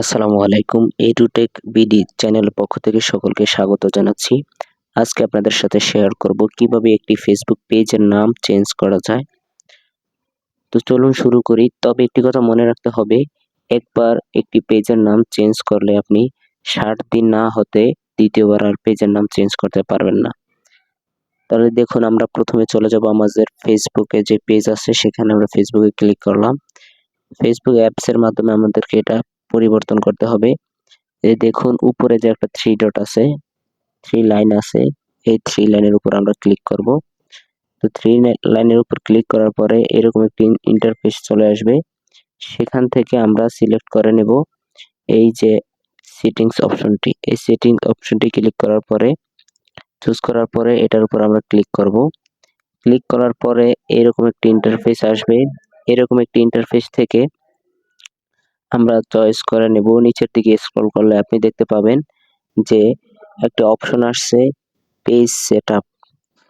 আসসালামু আলাইকুম এ edtech BD চ্যানেলের পক্ষ থেকে সকলকে স্বাগত জানাচ্ছি। আজকে আপনাদের সাথে শেয়ার করব কীভাবে একটি ফেসবুক পেজের নাম চেঞ্জ করা যায়। তো চলুন শুরু করি। তবে একটি কথা মনে রাখতে হবে, একবার একটি পেজের নাম চেঞ্জ করলে আপনি ষাট দিন না হতে দ্বিতীয়বার আর পেজের নাম চেঞ্জ করতে পারবেন না। তাহলে দেখুন, আমরা প্রথমে চলে যাব আমাদের ফেসবুকে যে পেজ আছে, সেখানে আমরা ফেসবুকে ক্লিক করলাম। ফেসবুক অ্যাপসের মাধ্যমে আমাদেরকে এটা পরিবর্তন করতে হবে। এই দেখুন, উপরে যে একটা থ্রি ডট আছে থ্রি লাইন আছে, এই থ্রি লাইনের উপর আমরা ক্লিক করব। তো থ্রি লাইনের উপর ক্লিক করার পরে এরকম একটি ইন্টারফেস চলে আসবে। সেখান থেকে আমরা সিলেক্ট করে নেব এই যে সেটিংস অপশনটি এই সেটিংস অপশনটি ক্লিক করার পরে চুজ করার পরে এটার উপর আমরা ক্লিক করব। ক্লিক করার পরে এরকম একটি ইন্টারফেস আসবে। এরকম একটি ইন্টারফেস থেকে আমরা চয়েস করে নেব। নিচের দিকে স্ক্রল করলে আপনি দেখতে পাবেন যে একটা অপশন আসছে পেজ সেট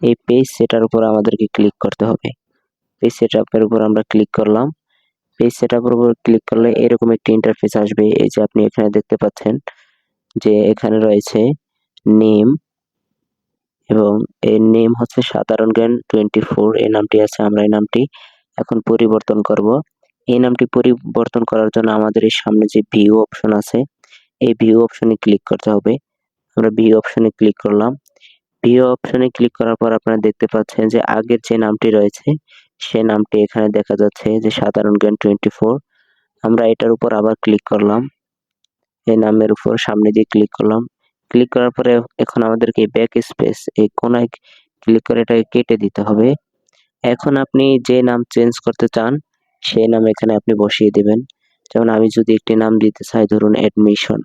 এই পেজ সেটার উপর আমাদেরকে ক্লিক করতে হবে। পেজ সেট আপের উপর আমরা ক্লিক করলাম। পেজ সেট আপের উপর ক্লিক করলে এরকম একটি ইন্টারফেস আসবে। এই যে আপনি এখানে দেখতে পাচ্ছেন যে এখানে রয়েছে নেম এবং এর নেম হচ্ছে সাধারণ জ্ঞান টোয়েন্টি ফোর এই নামটি আছে, আমরা এই নামটি এখন পরিবর্তন করব। এই নামটি পরিবর্তন করার জন্য আমাদের এই সামনে যে ভিউ অপশন আছে, এই ভিউ অপশনে ক্লিক করতে হবে। আমরা ভিউ অপশনে ক্লিক করলাম। ভিউ অপশনে ক্লিক করার পর আপনারা দেখতে পাচ্ছেন যে আগের যে নামটি রয়েছে সে নামটি এখানে দেখা যাচ্ছে যে সাধারণ জ্ঞান টোয়েন্টি ফোর আমরা এটার উপর আবার ক্লিক করলাম। এই নামের উপর সামনে দিয়ে ক্লিক করলাম। ক্লিক করার পরে এখন আমাদেরকে ব্যাক স্পেস এই কোনায় ক্লিক করে এটাকে কেটে দিতে হবে। এখন আপনি যে নাম চেঞ্জ করতে চান সেই নাম এখানে আপনি বসিয়ে দেবেন। যেমন আমি যদি একটি নাম দিতে চাই, ধরুন অ্যাডমিশন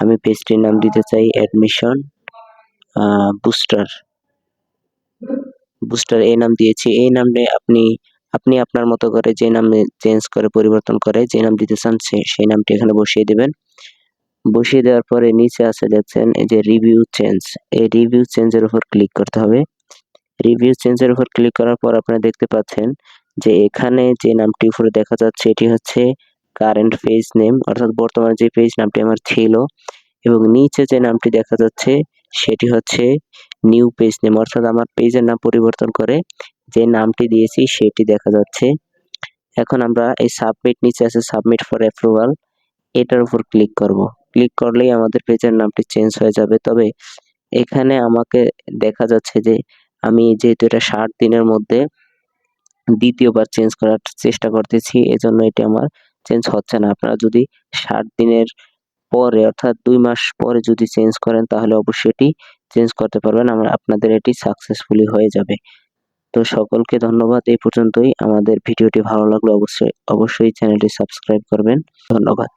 আমি পেজটির নাম দিতে চাই অ্যাডমিশন বুস্টার বুস্টার এই নাম দিয়েছি। এই নামে আপনি আপনি আপনার মতো করে যে নাম চেঞ্জ করে, পরিবর্তন করে যে নাম দিতে চান সেই নামটি এখানে বসিয়ে দেবেন। বসিয়ে দেওয়ার পরে নিচে আছে দেখছেন, এই যে রিভিউ চেঞ্জ এই রিভিউ চেঞ্জের উপর ক্লিক করতে হবে। রিভিউ চেঞ্জের উপর ক্লিক করার পর আপনারা দেখতে পাচ্ছেন যে এখানে যে নামটি উপরে দেখা যাচ্ছে, এটি হচ্ছে কারেন্ট পেজ নেম অর্থাৎ বর্তমানে যে পেজ নামটি আমার ছিল এবং নিচে যে নামটি দেখা যাচ্ছে, সেটি হচ্ছে নিউ পেজ নেম অর্থাৎ আমার পেজের নাম পরিবর্তন করে যে নামটি দিয়েছি, সেটি দেখা যাচ্ছে। এখন আমরা এই সাবমিট নিচে আছে সাবমিট ফর অ্যাপ্রুভাল এটার উপর ক্লিক করব। ক্লিক করলেই আমাদের পেজের নামটি চেঞ্জ হয়ে যাবে। তবে এখানে আমাকে দেখা যাচ্ছে যে আমি যেহেতু এটা ষাট দিনের মধ্যে দ্বিতীয়বার চেঞ্জ করার চেষ্টা করতেছি, এজন্য এটি আমার চেঞ্জ হচ্ছে না। আপনারা যদি ষাট দিনের পরে অর্থাৎ দুই মাস পরে যদি চেঞ্জ করেন, তাহলে অবশ্যই এটি চেঞ্জ করতে পারবেন। আমার, আপনাদের এটি সাকসেসফুলি হয়ে যাবে। তো সকলকে ধন্যবাদ। এই পর্যন্তই। আমাদের ভিডিওটি ভালো লাগলে অবশ্যই অবশ্যই চ্যানেলটি সাবস্ক্রাইব করবেন। ধন্যবাদ।